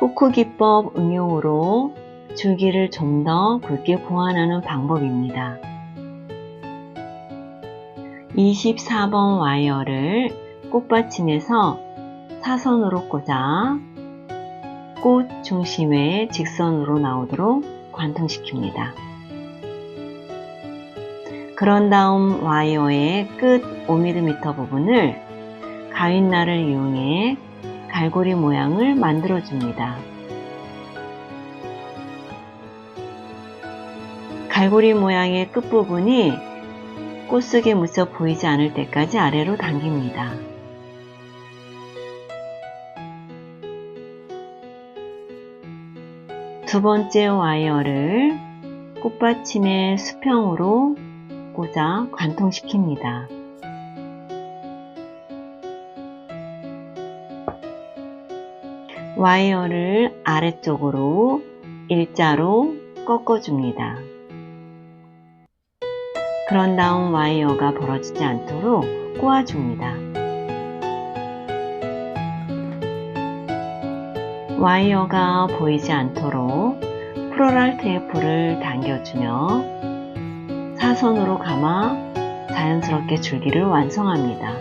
후크 기법 응용으로 줄기를 좀 더 굵게 보완하는 방법입니다. 24번 와이어를 꽃받침에서 사선으로 꽂아 꽃 중심에 직선으로 나오도록 관통시킵니다. 그런 다음 와이어의 끝 5mm 부분을 가윈날을 이용해 갈고리 모양을 만들어 줍니다. 갈고리 모양의 끝부분이 꽃속에 묻혀 보이지 않을 때까지 아래로 당깁니다. 두 번째 와이어를 꽃받침의 수평으로 꽂아 관통시킵니다. 와이어를 아래쪽으로 일자로 꺾어줍니다. 그런 다음 와이어가 벌어지지 않도록 꼬아줍니다. 와이어가 보이지 않도록 프로랄 테이프를 당겨주며 사선으로 감아 자연스럽게 줄기를 완성합니다.